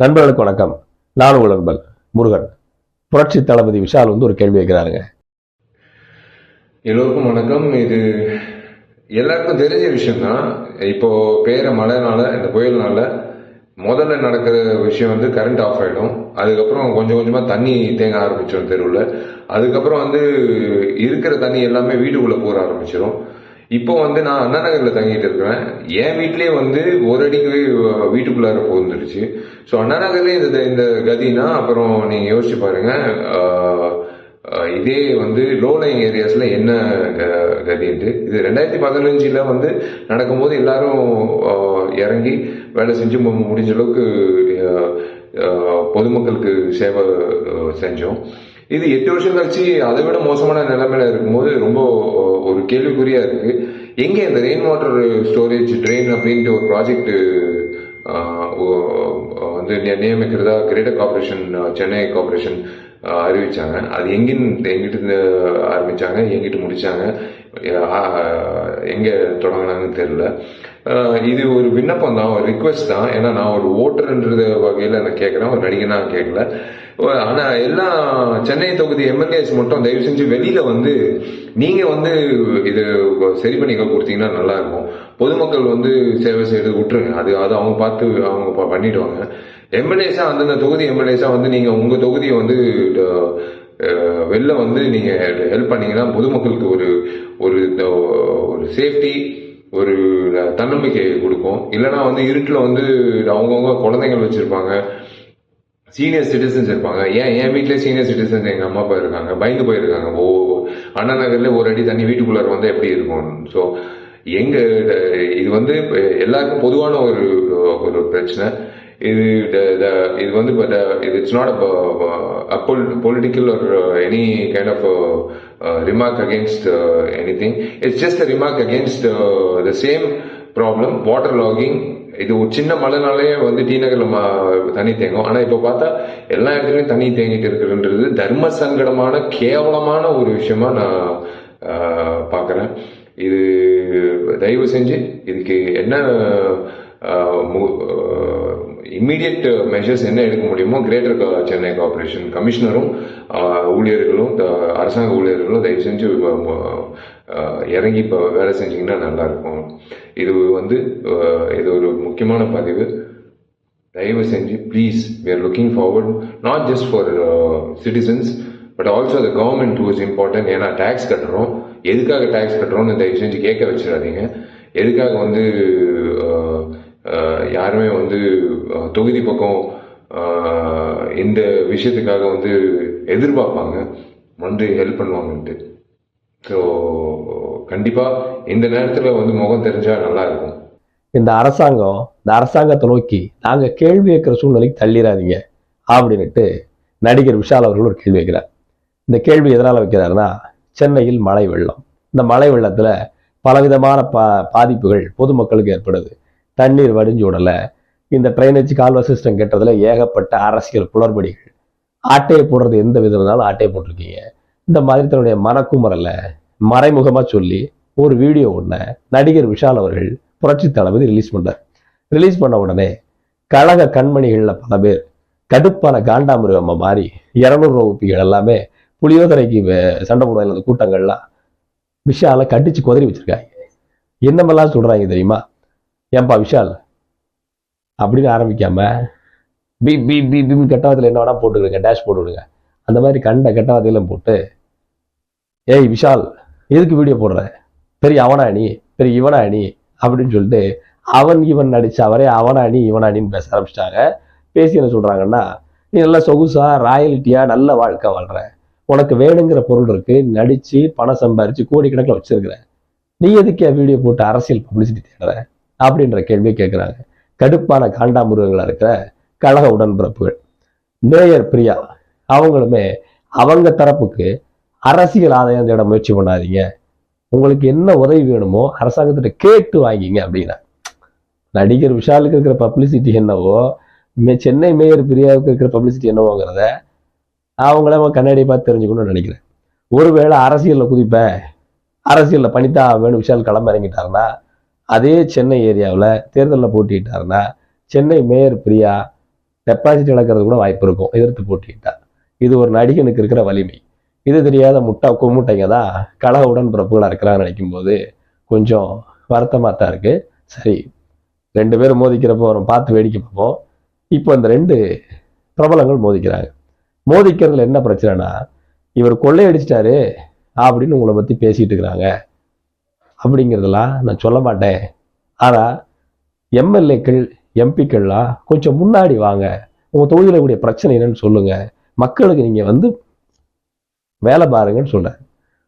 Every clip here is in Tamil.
நண்பர்களுக்கு வணக்கம். நான் உங்கள் நண்பன் முருகன். புரட்சி தளபதி விஷால் வந்து ஒரு கேள்வி கேட்கிறாருங்க. எல்லோருக்கும் வணக்கம். இது எல்லாருக்கும் தெரிஞ்ச விஷயம்தான். இப்போ பேர மழைனால இந்த புயல்னால முதல்ல நடக்கிற விஷயம் வந்து கரண்ட் ஆஃப் ஆகிடும் அதுக்கப்புறம் கொஞ்சம் கொஞ்சமாக தண்ணி தேங்க ஆரம்பிச்சிடும் தெருவில். அதுக்கப்புறம் வந்து இருக்கிற தண்ணி எல்லாமே வீட்டுக்குள்ளே போக ஆரம்பிச்சிடும் இப்போ வந்து நான் அண்ணா நகரில் தங்கிட்டு இருக்கிறேன். என் வீட்லேயே வந்து ஒரு அடிக்கவே வீட்டுக்குள்ளார போந்துருச்சு ஸோ அண்ணா நகர்லேயே இந்த இந்த கதினா அப்புறம் நீங்கள் யோசிச்சு பாருங்கள் இதே வந்து லோ லைங் ஏரியாஸில் என்ன க- கதின்ட்டு. இது ரெண்டாயிரத்தி பதினஞ்சில் வந்து நடக்கும்போது எல்லாரும் இறங்கி வேலை செஞ்சு முடிஞ்ச அளவுக்கு பொதுமக்களுக்கு சேவை செஞ்சோம். இது எட்டு வருஷம் கழிச்சு அதை விட மோசமான நிலைமையில இருக்கும்போது ரொம்ப ஒரு கேள்விக்குறியா இருக்கு. எங்க இந்த ரெயின் வாட்டர் ஸ்டோரேஜ் ட்ரெயின் அப்படின்ட்டு ஒரு ப்ராஜெக்ட் வந்து நியமிக்கிறதா கிரேட்டர் கார்பரேஷன் சென்னை கார்பரேஷன் அறிவிச்சாங்க. அது எங்கின்னு எங்கிட்டு ஆரம்பிச்சாங்க எங்கிட்டு முடிச்சாங்க ஆஹ், எங்க தொடங்கினாங்கன்னு தெரியல. இது ஒரு விண்ணப்பம் தான் ஒரு ரிக்வெஸ்ட் தான். ஏன்னா நான் ஒரு ஓட்டர்ன்றது வகையில் நான் கேட்குறேன் ஒரு நடிகனாக கேட்கல ஆனா எல்லா சென்னை தொகுதி எம்எல்ஏஸ் மட்டும் தயவு செஞ்சு வெளியில வந்து நீங்க வந்து இது சரி பண்ணி கொடுத்தீங்கன்னா நல்லா இருக்கும். பொதுமக்கள் வந்து சேவை செய்யறது விட்டுருங்க. அது அது அவங்க பார்த்து அவங்க பண்ணிடுவாங்க. எம்எல்ஏஸா அந்தந்த தொகுதி எம்எல்ஏஸா வந்து நீங்க உங்க தொகுதியை வந்து வெளில வந்து நீங்க ஹெல்ப் பண்ணீங்கன்னா பொதுமக்களுக்கு ஒரு ஒரு ஒரு சேஃப்டி ஒரு தன்னம்பிக்கை கொடுக்கும். இல்லைன்னா வந்து இருட்டில் வந்து அவங்கவுங்க குழந்தைகள் வச்சுருப்பாங்க. சீனியர் சிட்டிசன்ஸ் இருப்பாங்க. ஏன் என் வீட்டிலே சீனியர் சிட்டிசன்ஸ் எங்கள் அம்மா அப்பா இருக்காங்க? பயந்து போயிருக்காங்க. ஓ அண்ணா நகரில் ஒரு அடி தண்ணி வீட்டுக்குள்ளார வந்து எப்படி இருக்கும்? ஸோ எங்க இது வந்து இப்போ எல்லாருக்கும் பொதுவான ஒரு ஒரு பிரச்சனை. இது இது வந்து இது இட்ஸ் நாட் பொலிட்டிக்கல் ஒரு any kind of remark against any thing it's just remark against the same problem water logging இது ஒரு சின்ன மழைனாலே வந்து டி நகரில் தண்ணி தேங்கும். ஆனால் இப்போ பார்த்தா எல்லா இடத்துலையும் தண்ணி தேங்கிட்டு இருக்குன்றது தர்ம சங்கடமான கேவலமான ஒரு விஷயமா நான் பார்க்குறேன் இது தயவு செஞ்சு இதுக்கு என்ன இம்மீடியட் மெஷர்ஸ் uh, என்ன எடுக்க முடியுமோ கிரேட்டர் சென்னை கார்பரேஷன் கமிஷனரும் ஊழியர்களும் அரசாங்க ஊழியர்களும் தயவு செஞ்சு uh, இறங்கி இப்போ வேலை செஞ்சிங்கன்னா நல்லாயிருக்கும். இது வந்து uh, இது ஒரு முக்கியமான பதிவு. தயவு செஞ்சு please we are looking forward not just for citizens but also the government too is important ஏன்னா டேக்ஸ் கட்டுறோம். எதுக்காக டேக்ஸ் கட்டுறோம்னு தயவு செஞ்சு கேட்க வச்சிடாதீங்க. எதுக்காக வந்து யாருமே வந்து தொகுதி பக்கம் இந்த விஷயத்துக்காக வந்து எதிர்பார்ப்பாங்க. வந்து ஹெல்ப் பண்ணுவாங்கன்ட்டு. ஸோ கண்டிப்பாக இந்த நேரத்தில் வந்து முகம் தெரிஞ்சால் நல்லா இருக்கும். இந்த அரசாங்கம் இந்த அரசாங்கத்தை நோக்கி நாங்கள் கேள்வி வைக்கிற சூழ்நிலைக்கு தள்ளிடாதீங்க அப்படின்னுட்டு நடிகர் விஷால் அவர்கள் ஒரு கேள்வி வைக்கிறார் இந்த கேள்வி எதனால வைக்கிறாருன்னா சென்னையில் மழை வெள்ளம். இந்த மழை வெள்ளத்தில் பலவிதமான பா பாதிப்புகள் பொதுமக்களுக்கு ஏற்படுது. தண்ணீர் வடிஞ்சு விடலை. இந்த ட்ரைனேஜ் கால்வா சிஸ்டம் கெட்டதுல ஏகப்பட்ட அரசியல் குளறுபடிகள் ஆட்டையை போடுறது எந்த விதம்னாலும் ஆட்டையை போட்டிருக்கீங்க. இந்த மாதிரி தன்னுடைய மனக்குமரலை மறைமுகமா சொல்லி ஒரு வீடியோ ஒன்று நடிகர் விஷால் அவர்கள் புரட்சி தளபதி ரிலீஸ் பண்ணார் ரிலீஸ் பண்ண உடனே கழக கண்மணிகள்ல பல பேர் கடுப்பான காண்டாமிருகமா மாறி இரநூறு வகுப்பிகள் எல்லாமே புளியோதரைக்கு சண்டை போடுவாங்க அந்த கூட்டங்கள்லாம் விஷாலை கடிச்சு குதறி வச்சிருக்காங்க. என்னமெல்லாம் சொல்றாங்க தெரியுமா? ஏன்பா விஷால்? அப்படின்னு ஆரம்பிக்காம பி பி பி பிம் கெட்டவத்தில் என்ன வேணால் போட்டுக்கிடுங்க டேஷ் போட்டு விடுங்க அந்த மாதிரி கண்ட கெட்டவத்தையெல்லாம் போட்டு ஏய் விஷால் எதுக்கு வீடியோ போடுற? பெரிய அவனா நீ பெரிய இவனா நீ அப்படின்னு சொல்லிட்டு அவன் இவன் நடிச்ச அவரே அவனா நீ இவனா நீன்னு பேச ஆரம்பிச்சிட்டாங்க. பேசி என்ன சொல்றாங்கன்னா நீ நல்லா சொகுசா ராயலிட்டியாக நல்ல வாழ்க்கை வாழ்கிற உனக்கு வேணுங்கிற பொருள் இருக்கு நடிச்சு பணம் சம்பாரிச்சு கோடிக்கணக்கில் வச்சிருக்கிற. நீ எதுக்கு வீடியோ போட்டு அரசியல் பப்ளிசிட்டி தேடுற? அப்படின்ற கேள்வியை கேட்குறாங்க. கடுப்பான காண்டாமிருகங்களாக இருக்கிற கழக உடன்பிறப்புகள். மேயர் பிரியா அவங்களுமே அவங்க தரப்புக்கு அரசியல் ஆதாயம் தேட முயற்சி பண்ணாதீங்க. உங்களுக்கு என்ன உதவி வேணுமோ அரசாங்கத்திட்ட கேட்டு வாங்கிங்க அப்படின்னா. நடிகர் விஷாலுக்கு இருக்கிற பப்ளிசிட்டி என்னவோ மே- சென்னை மேயர் பிரியாவுக்கு இருக்கிற பப்ளிசிட்டி என்னவோங்கிறத அவங்கள கண்ணாடியை பார்த்து தெரிஞ்சுக்கணும்னு நினைக்கிறேன். ஒருவேளை அரசியலில் குதிப்பேன் அரசியலில் பண்ணித்தான் வேணும் விஷால் களம் இறங்கிட்டாருன்னா அதே சென்னை ஏரியாவில் தேர்தலில் போட்டிட்டாருன்னா சென்னை மேயர் பிரியா டெபாசிட் இழக்கிறது கூட வாய்ப்பு இருக்கும். எதிர்த்து போட்டிட்டார் இது ஒரு நடிகனுக்கு இருக்கிற வலிமை. இது தெரியாத முட்டா கும்முட்டைங்க தான் கழக உடன்பிறப்புகளாக இருக்கிறாங்கன்னு நினைக்கும் போது கொஞ்சம் வருத்தமாக தான் இருக்குது சரி ரெண்டு பேரும் மோதிக்கிறப்போ வரும் பார்த்து வேடிக்கை பார்ப்போம். இப்போ இந்த ரெண்டு பிரபலங்கள் மோதிக்கிறாங்க. மோதிக்கிறதுல என்ன பிரச்சனைனா இவர் கொள்ளையடிச்சிட்டாரு அப்படின்னு உங்களை பற்றி பேசிகிட்டு இருக்கிறாங்க. அப்படிங்கிறதெல்லாம் நான் சொல்ல மாட்டேன். ஆனால் எம்எல்ஏக்கள் எம்பிக்கள்லாம் கொஞ்சம் முன்னாடி வாங்க. உங்கள் தொகுதியில் கூடிய பிரச்சனை என்னன்னு சொல்லுங்கள் மக்களுக்கு நீங்கள் வந்து வேலை பாருங்கன்னு சொல்கிறேன்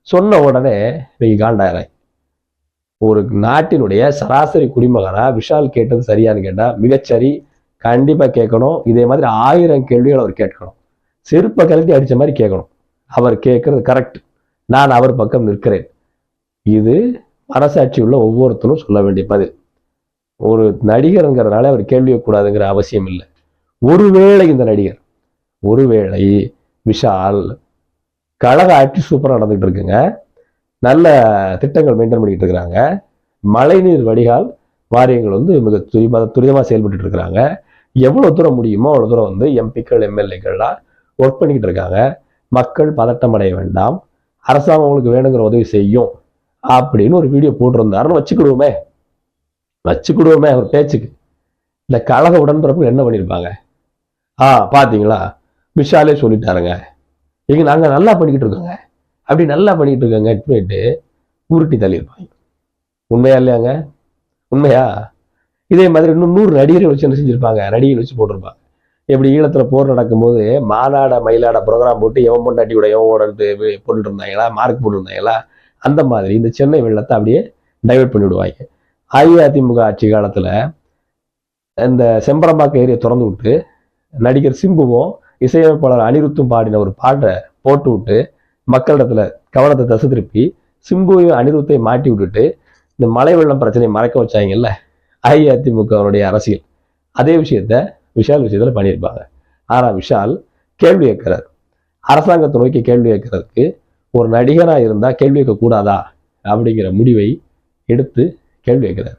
சொன்ன உடனே நீங்கள் காண்டாயிரம் ஒரு நாட்டினுடைய சராசரி குடிமகனா விஷால் கேட்டது சரியான்னு கேட்டால் மிகச்சரி கண்டிப்பாக கேட்கணும். இதே மாதிரி ஆயிரம் கேள்விகள் அவர் கேட்கணும். செருப்பை கலட்டி அடித்த மாதிரி கேட்கணும். அவர் கேட்குறது கரெக்ட் நான் அவர் பக்கம் நிற்கிறேன். இது மனசாட்சி உள்ள ஒவ்வொருத்தரும் சொல்ல வேண்டிய பதில். ஒரு நடிகருங்கிறதுனால அவர் கேள்வி கூடாதுங்கிற அவசியம் இல்லை. ஒருவேளை இந்த நடிகர் ஒருவேளை விஷால் கழக ஆட்சி சூப்பராக நடந்துகிட்டு இருக்குங்க. நல்ல திட்டங்கள் மெயின்டைன் பண்ணிக்கிட்டு இருக்கிறாங்க. மழைநீர் வடிகால் வாரியங்கள் வந்து மிக துரிதமாக துரிதமாக செயல்பட்டு இருக்கிறாங்க. எவ்வளோ தூரம் முடியுமோ அவ்வளோ தூரம் வந்து எம்பிக்கள் எம்எல்ஏக்கள்லாம் ஒர்க் பண்ணிக்கிட்டு இருக்காங்க. மக்கள் பதட்டம் அடைய வேண்டாம். அரசாங்கம் உங்களுக்கு வேணுங்கிற உதவி செய்யும். அப்படின்னு ஒரு வீடியோ போட்டிருந்தாருன்னு வச்சுக்கிடுவோமே. வச்சுக்கிடுவோமே அவர் பேச்சுக்கு. இந்த கழக உடன்பிறப்பு என்ன பண்ணியிருப்பாங்க ஆ பார்த்தீங்களா விஷாலே சொல்லிட்டாருங்க. இங்க நாங்கள் நல்லா பண்ணிக்கிட்டு இருக்கோங்க. அப்படி நல்லா பண்ணிக்கிட்டு இருக்கோங்க போயிட்டு உருட்டி தள்ளியிருப்பாங்க. உண்மையா இல்லையாங்க? உண்மையா? இதே மாதிரி இன்னும் நூறு நடிகரை வச்சு என்ன செஞ்சுருப்பாங்க? நடிகர்கள் வச்சு போட்டிருப்பாங்க. எப்படி ஈழத்தில் போர் நடக்கும்போது மாநாட மயிலாட ப்ரோக்ராம் போட்டு எவன் பொண்டாட்டியோட எவன் ஓடன்ட்டு போட்டுட்டு இருந்தாங்களா? மார்க் போட்டுருந்தாங்களா அந்த மாதிரி இந்த சென்னை வெள்ளத்தை அப்படியே டைவெர்ட் பண்ணி விடுவாங்க அஇஅதிமுக ஆட்சி காலத்தில் இந்த செம்பரம்பாக்கம் ஏரியை திறந்து விட்டு நடிகர் சிம்புவும் இசையமைப்பாளர் அனிருத்தும் பாடின ஒரு பாட்டை போட்டு விட்டு மக்களிடத்துல கவனத்தை தசை திருப்பி சிம்புவையும் அனிருத்தையும் மாட்டி விட்டுட்டு இந்த மழை வெள்ளம் பிரச்சனையை மறைக்க வச்சாங்கல்ல? அஇஅதிமுகவுடைய அரசியல். அதே விஷயத்த விஷால் விஷயத்தில் பண்ணியிருப்பாங்க. ஆனால் விஷால் கேள்வி கேட்கிறார். அரசாங்கத்தை நோக்கி கேள்வி கேட்கறதுக்கு ஒரு நடிகராக இருந்தால் கேள்வி வைக்கக்கூடாதா அப்படிங்கிற முடிவை எடுத்து கேள்வி வைக்கிறார்.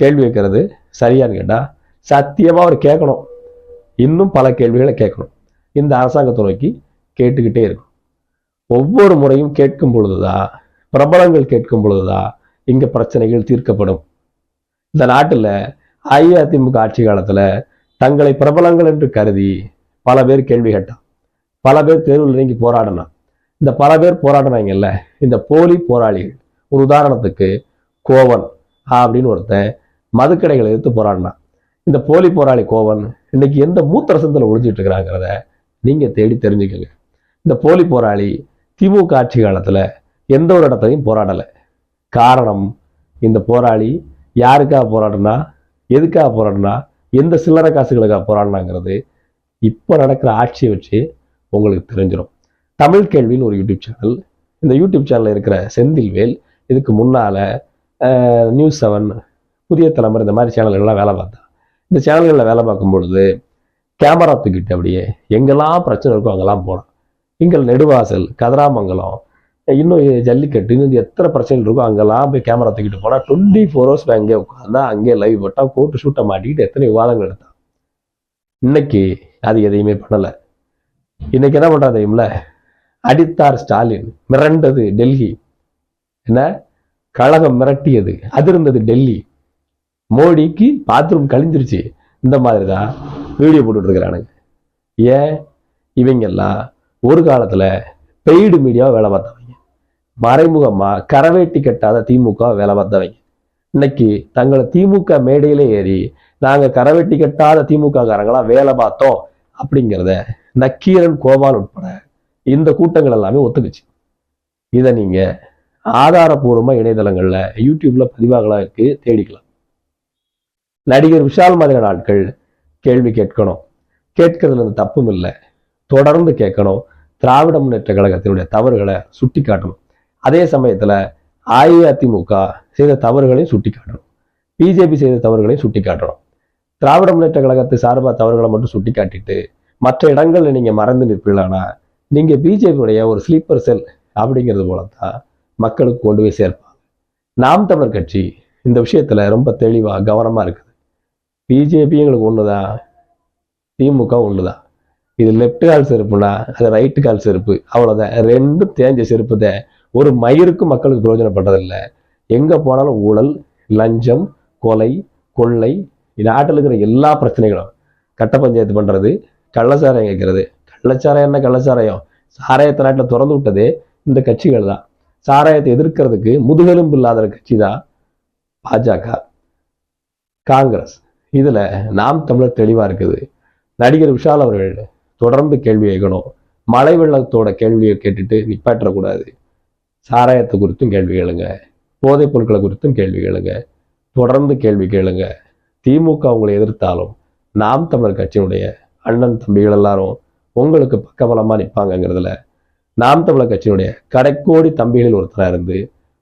கேள்வி வைக்கிறது சரியான்னு கேட்டால் சத்தியமாக அவர் கேட்கணும். இன்னும் பல கேள்விகளை கேட்கணும். இந்த அரசாங்கத்தை நோக்கி கேட்டுக்கிட்டே இருக்கும் ஒவ்வொரு முறையும் கேட்கும் பொழுதுதான் பிரபலங்கள் கேட்கும் பொழுதுதான் இங்கே பிரச்சனைகள் தீர்க்கப்படும். இந்த நாட்டில் அஇஅதிமுக ஆட்சி காலத்தில் தங்களை பிரபலங்கள் என்று கருதி பல பேர் கேள்வி கேட்டான். பல பேர் தேர்வில் இறங்கி போராடினான். இந்த பல பேர் போராடினாங்கல்ல இந்த போலி போராளிகள். ஒரு உதாரணத்துக்கு கோவன் அப்படின்னு ஒருத்தன் மதுக்கடைகளை எதிர்த்து போராடினான். இந்த போலி போராளி கோவன் இன்னைக்கு எந்த மூத்திரசத்துல ஒழிஞ்சிட்டு இருக்கிறாங்கிறத நீங்கள் தேடி தெரிஞ்சுக்கோங்க. இந்த போலி போராளி திமுக ஆட்சி காலத்தில் எந்த ஒரு இடத்துலையும் போராடலை. காரணம் இந்த போராளி யாருக்காக போராடினா எதுக்காக போராடினா எந்த சில்லறை காசுகளுக்காக போராடினாங்கிறது இப்போ நடக்கிற ஆட்சியை வச்சு உங்களுக்கு தெரிஞ்சிடும் தமிழ் கேள்வின்னு ஒரு யூடியூப் சேனல். இந்த யூடியூப் சேனலில் இருக்கிற செந்தில்வேல் இதுக்கு முன்னால் நியூஸ் செவன் புதிய தலைமுறை இந்த மாதிரி சேனல்கள்லாம் வேலை பார்த்தா இந்த சேனல்களில் வேலை பார்க்கும் பொழுது கேமரா தூக்கிட்டு அப்படியே எங்கெல்லாம் பிரச்சனை இருக்கோ அங்கெல்லாம் போகலாம் இங்கே நெடுவாசல் கதிராமங்கலம் இன்னும் ஜல்லிக்கட்டு இன்னும் எத்தனை பிரச்சனைகள் இருக்கோ அங்கெல்லாம் போய் கேமரா தூக்கிட்டு போனால் டுவெண்ட்டி ஃபோர் ஹவர்ஸ் அங்கேயே உட்காந்தா அங்கேயே லைவ் போட்டால் கோர்ட்டு ஷூட்டை மாட்டிக்கிட்டு எத்தனை விவாதங்கள் எடுத்தான். இன்னைக்கு அது எதையுமே பண்ணலை. இன்னைக்கு என்ன பண்ணுறா தெரியுமில? அடித்தார் ஸ்டாலின். மிரண்டது டெல்லி. என்ன? கழகம் மிரட்டியது. அதிர்ந்தது டெல்லி. மோடிக்கு பாத்ரூம் கழிஞ்சிருச்சு. இந்த மாதிரி தான் வீடியோ போட்டுட்டு ஏன்? இவங்கெல்லாம் ஒரு காலத்தில் பெய்டு மீடியாவை வேலை பார்த்தவங்க. மறைமுகமாக கரவேட்டி கட்டாத திமுக வேலை பார்த்தவங்க. இன்னைக்கு தங்களை திமுக மேடையில ஏறி நாங்கள் கரவேட்டி கட்டாத திமுக காரங்களாம் வேலை பார்த்தோம் அப்படிங்கிறத நக்கீரன் கோபால் உட்பட இந்த கூட்டங்கள் எல்லாமே ஒத்துக்குச்சு. இதை நீங்க ஆதாரபூர்வமாக இணையதளங்கள்ல யூடியூப்ல பதிவாகலாம் இருக்கு தேடிக்கலாம். நடிகர் விஷால் மாதிரியான ஆட்கள் கேள்வி கேட்கணும். கேட்கறதுல இருந்து தப்பும் இல்லை. தொடர்ந்து கேட்கணும். திராவிட முன்னேற்ற கழகத்தினுடைய தவறுகளை சுட்டி காட்டணும் அதே சமயத்துல அஇஅதிமுக செய்த தவறுகளையும் சுட்டி காட்டணும் பிஜேபி செய்த தவறுகளையும் சுட்டி காட்டணும் திராவிட முன்னேற்ற கழகத்து சார்பாக தவறுகளை மட்டும் சுட்டி காட்டிட்டு மற்ற இடங்கள்ல நீங்க மறந்து நிற்பீங்களானா நீங்கள் பிஜேபியுடைய ஒரு ஸ்லீப்பர் செல் அப்படிங்கிறது போல தான் மக்களுக்கு கொண்டு போய் சேர்ப்பாங்க. நாம் தமிழர் கட்சி இந்த விஷயத்தில் ரொம்ப தெளிவாக கவனமாக இருக்குது. பிஜேபி எங்களுக்கு ஒண்ணுதான் திமுக ஒன்று தான் இது லெஃப்ட் கால் செருப்புனா அது ரைட்டு கால் செருப்பு. அவ்வளோதான் ரெண்டும் தேஞ்ச செருப்பு ஒரு மயிருக்கு மக்களுக்கு பிரயோஜனப்பட்டதில்ல. எங்கே போனாலும் ஊழல் லஞ்சம் கொலை கொள்ளை நாட்டில் இருக்கிற எல்லா பிரச்சனைகளும் கட்ட பஞ்சாயத்து பண்ணுறது கள்ளசாரம் கேட்கறது கள்ளச்சாராயம் என்ன கள்ளச்சாராயம் சாராயத்தை நாட்டில் திறந்து விட்டதே இந்த கட்சிகள் தான். சாராயத்தை எதிர்க்கிறதுக்கு முதுகெலும்பு இல்லாத கட்சி தான் பாஜக காங்கிரஸ். இதுல நாம் தமிழர் தெளிவா இருக்குது. நடிகர் விஷால் அவர்கள் தொடர்ந்து கேள்வி கேட்கணும். மழை வெள்ளத்தோட கேள்வியை கேட்டுட்டு நிப்பாட்டக்கூடாது சாராயத்தை குறித்தும் கேள்வி கேளுங்க. போதைப் பொருட்களை குறித்தும் கேள்வி கேளுங்க. தொடர்ந்து கேள்வி கேளுங்க. திமுக அவங்களை எதிர்த்தாலும் நாம் தமிழர் கட்சியினுடைய அண்ணன் தம்பிகள் எல்லாரும் உங்களுக்கு பக்கபலமாக நிற்பாங்கங்கிறதுல நாம் தமிழர் கட்சியினுடைய கடைக்கோடி தம்பிகளில் ஒருத்தராக இருந்து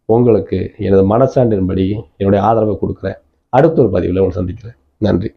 உங்களுக்கு எனது மனசாண்டின்படி என்னுடைய ஆதரவை கொடுக்குறேன். அடுத்த ஒரு பதிவில் உங்களை சந்திக்கிறேன். நன்றி.